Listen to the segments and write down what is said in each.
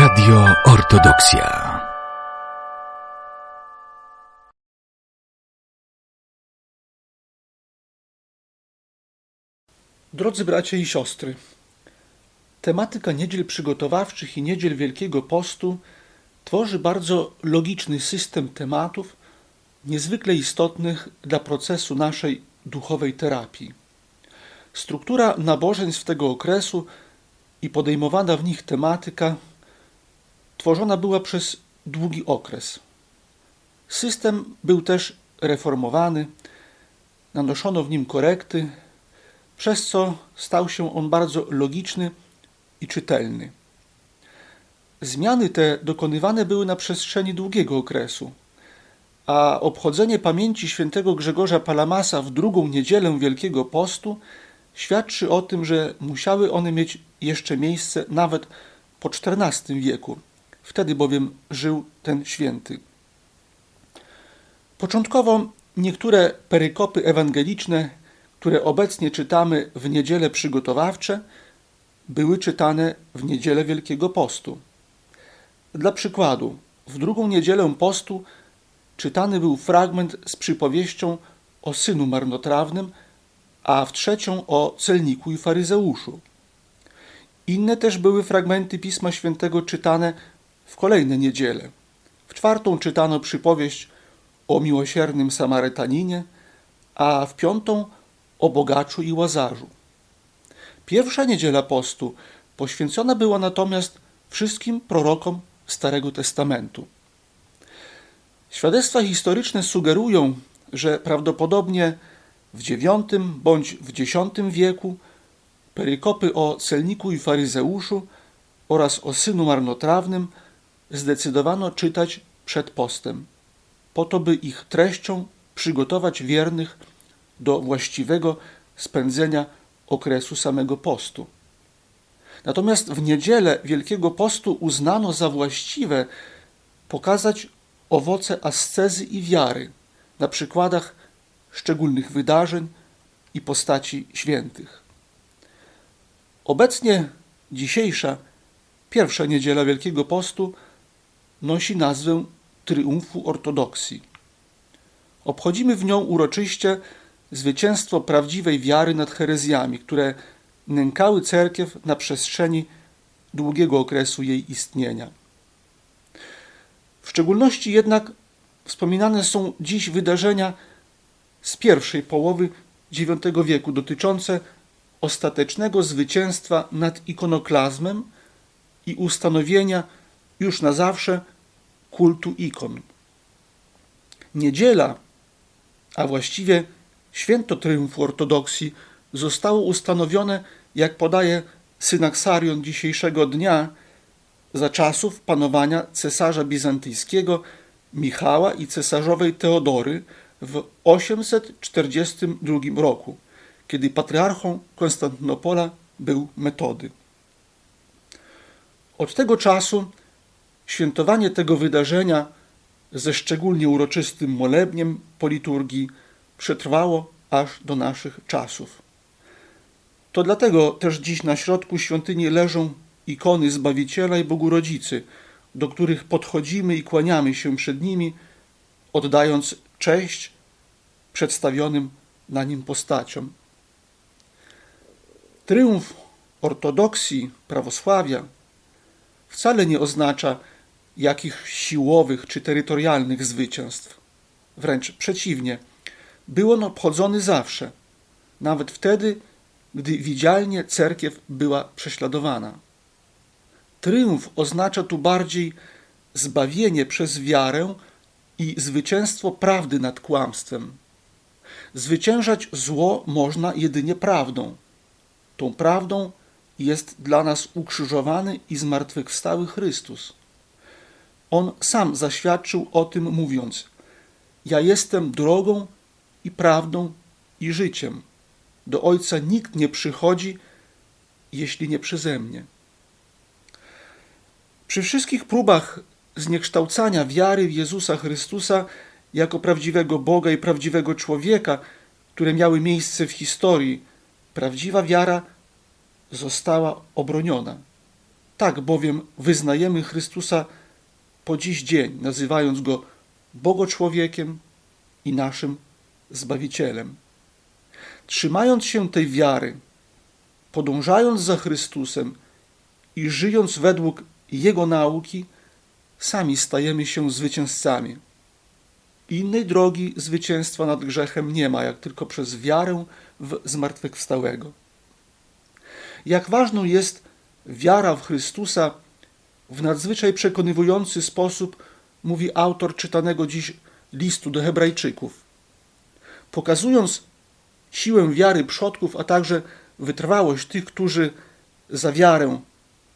Radio Ortodoksja. Drodzy bracia i siostry, tematyka niedziel przygotowawczych i niedziel Wielkiego Postu tworzy bardzo logiczny system tematów, niezwykle istotnych dla procesu naszej duchowej terapii. Struktura nabożeństw tego okresu i podejmowana w nich tematyka tworzona była przez długi okres. System był też reformowany, nanoszono w nim korekty, przez co stał się on bardzo logiczny i czytelny. Zmiany te dokonywane były na przestrzeni długiego okresu, a obchodzenie pamięci świętego Grzegorza Palamasa w drugą niedzielę Wielkiego Postu świadczy o tym, że musiały one mieć jeszcze miejsce nawet po XIV wieku. Wtedy bowiem żył ten święty. Początkowo niektóre perykopy ewangeliczne, które obecnie czytamy w niedziele przygotowawcze, były czytane w niedzielę Wielkiego Postu. Dla przykładu, w drugą niedzielę postu czytany był fragment z przypowieścią o synu marnotrawnym, a w trzecią o celniku i faryzeuszu. Inne też były fragmenty Pisma Świętego czytane w kolejne niedziele. W czwartą czytano przypowieść o miłosiernym Samarytaninie, a w piątą o bogaczu i łazarzu. Pierwsza niedziela postu poświęcona była natomiast wszystkim prorokom Starego Testamentu. Świadectwa historyczne sugerują, że prawdopodobnie w IX bądź w X wieku perykopy o celniku i faryzeuszu oraz o synu marnotrawnym zdecydowano czytać przed postem, po to by ich treścią przygotować wiernych do właściwego spędzenia okresu samego postu. Natomiast w niedzielę Wielkiego Postu uznano za właściwe pokazać owoce ascezy i wiary na przykładach szczególnych wydarzeń i postaci świętych. Obecnie dzisiejsza, pierwsza niedziela Wielkiego Postu nosi nazwę Triumfu Ortodoksji. Obchodzimy w nią uroczyście zwycięstwo prawdziwej wiary nad herezjami, które nękały cerkiew na przestrzeni długiego okresu jej istnienia. W szczególności jednak wspominane są dziś wydarzenia z pierwszej połowy IX wieku dotyczące ostatecznego zwycięstwa nad ikonoklazmem i ustanowienia już na zawsze kultu ikon. Niedziela, a właściwie święto triumfu ortodoksji, zostało ustanowione, jak podaje synaksarion dzisiejszego dnia, za czasów panowania cesarza bizantyjskiego Michała i cesarzowej Teodory w 842 roku, kiedy patriarchą Konstantynopola był Metody. Od tego czasu świętowanie tego wydarzenia ze szczególnie uroczystym molebniem po liturgii przetrwało aż do naszych czasów. To dlatego też dziś na środku świątyni leżą ikony Zbawiciela i Bogu Rodzicy, do których podchodzimy i kłaniamy się przed nimi, oddając cześć przedstawionym na nim postaciom. Triumf ortodoksji, prawosławia wcale nie oznacza jakichś siłowych czy terytorialnych zwycięstw. Wręcz przeciwnie, był on obchodzony zawsze, nawet wtedy, gdy widzialnie cerkiew była prześladowana. Triumf oznacza tu bardziej zbawienie przez wiarę i zwycięstwo prawdy nad kłamstwem. Zwyciężać zło można jedynie prawdą. Tą prawdą jest dla nas ukrzyżowany i zmartwychwstały Chrystus. On sam zaświadczył o tym, mówiąc: Ja jestem drogą i prawdą i życiem. Do Ojca nikt nie przychodzi, jeśli nie przeze mnie. Przy wszystkich próbach zniekształcania wiary w Jezusa Chrystusa jako prawdziwego Boga i prawdziwego człowieka, które miały miejsce w historii, prawdziwa wiara została obroniona. Tak bowiem wyznajemy Chrystusa po dziś dzień, nazywając Go Bogoczłowiekiem i naszym Zbawicielem. Trzymając się tej wiary, podążając za Chrystusem i żyjąc według Jego nauki, sami stajemy się zwycięzcami. Innej drogi zwycięstwa nad grzechem nie ma, jak tylko przez wiarę w zmartwychwstałego. Jak ważną jest wiara w Chrystusa, w nadzwyczaj przekonywujący sposób mówi autor czytanego dziś listu do Hebrajczyków. Pokazując siłę wiary przodków, a także wytrwałość tych, którzy za wiarę,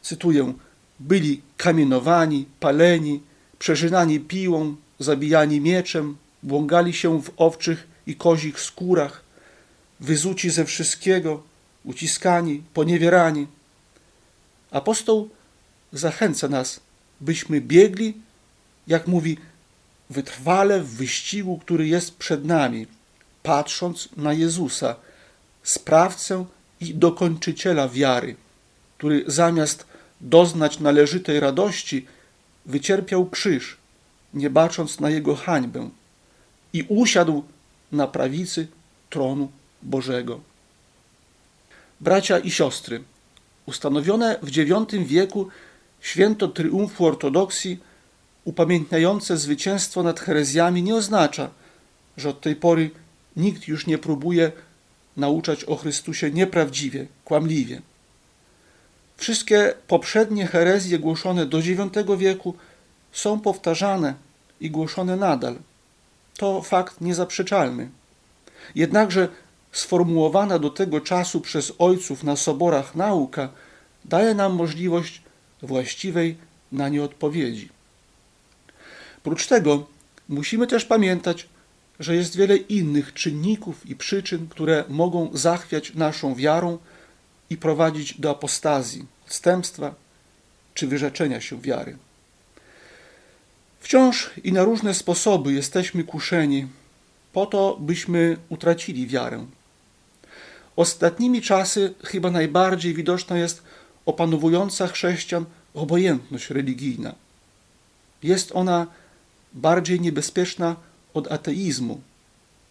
cytuję, byli kamienowani, paleni, przeżynani piłą, zabijani mieczem, błągali się w owczych i kozich skórach, wyzuci ze wszystkiego, uciskani, poniewierani. Apostoł zachęca nas, byśmy biegli, jak mówi, wytrwale w wyścigu, który jest przed nami, patrząc na Jezusa, sprawcę i dokończyciela wiary, który zamiast doznać należytej radości, wycierpiał krzyż, nie bacząc na jego hańbę, i usiadł na prawicy tronu Bożego. Bracia i siostry, ustanowione w IX wieku święto triumfu ortodoksji, upamiętniające zwycięstwo nad herezjami, nie oznacza, że od tej pory nikt już nie próbuje nauczać o Chrystusie nieprawdziwie, kłamliwie. Wszystkie poprzednie herezje głoszone do IX wieku są powtarzane i głoszone nadal. To fakt niezaprzeczalny. Jednakże sformułowana do tego czasu przez ojców na soborach nauka daje nam możliwość właściwej na nie odpowiedzi. Prócz tego musimy też pamiętać, że jest wiele innych czynników i przyczyn, które mogą zachwiać naszą wiarą i prowadzić do apostazji, odstępstwa czy wyrzeczenia się wiary. Wciąż i na różne sposoby jesteśmy kuszeni po to, byśmy utracili wiarę. Ostatnimi czasy chyba najbardziej widoczna jest opanowująca chrześcijan obojętność religijna. Jest ona bardziej niebezpieczna od ateizmu,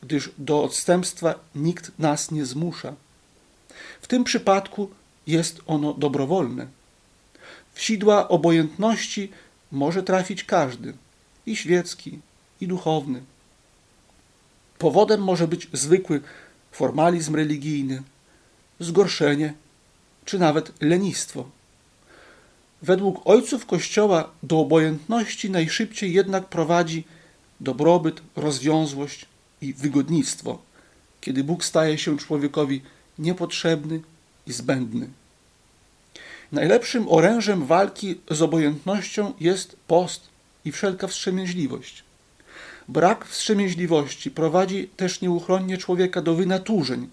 gdyż do odstępstwa nikt nas nie zmusza. W tym przypadku jest ono dobrowolne. W sidła obojętności może trafić każdy, i świecki, i duchowny. Powodem może być zwykły formalizm religijny, zgorszenie czy nawet lenistwo. Według ojców Kościoła do obojętności najszybciej jednak prowadzi dobrobyt, rozwiązłość i wygodnictwo, kiedy Bóg staje się człowiekowi niepotrzebny i zbędny. Najlepszym orężem walki z obojętnością jest post i wszelka wstrzemięźliwość. Brak wstrzemięźliwości prowadzi też nieuchronnie człowieka do wynaturzeń,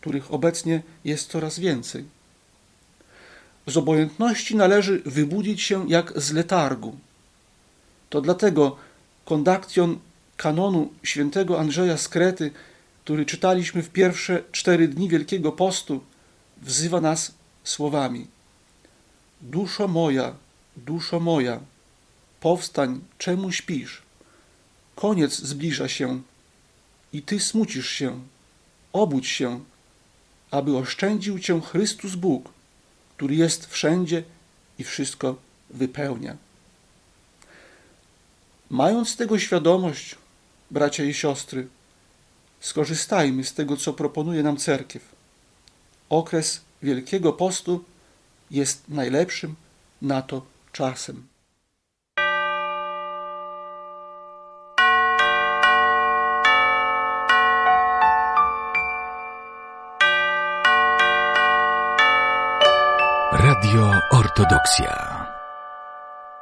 których obecnie jest coraz więcej. Z obojętności należy wybudzić się jak z letargu. To dlatego kondakcjon kanonu świętego Andrzeja z Krety, który czytaliśmy w pierwsze cztery dni Wielkiego Postu, wzywa nas słowami: Duszo moja, duszo moja, powstań, czemu śpisz? Koniec zbliża się i ty smucisz się. Obudź się, aby oszczędził cię Chrystus Bóg, który jest wszędzie i wszystko wypełnia. Mając tego świadomość, bracia i siostry, skorzystajmy z tego, co proponuje nam cerkiew. Okres Wielkiego Postu jest najlepszym na to czasem. Radio Ortodoksja.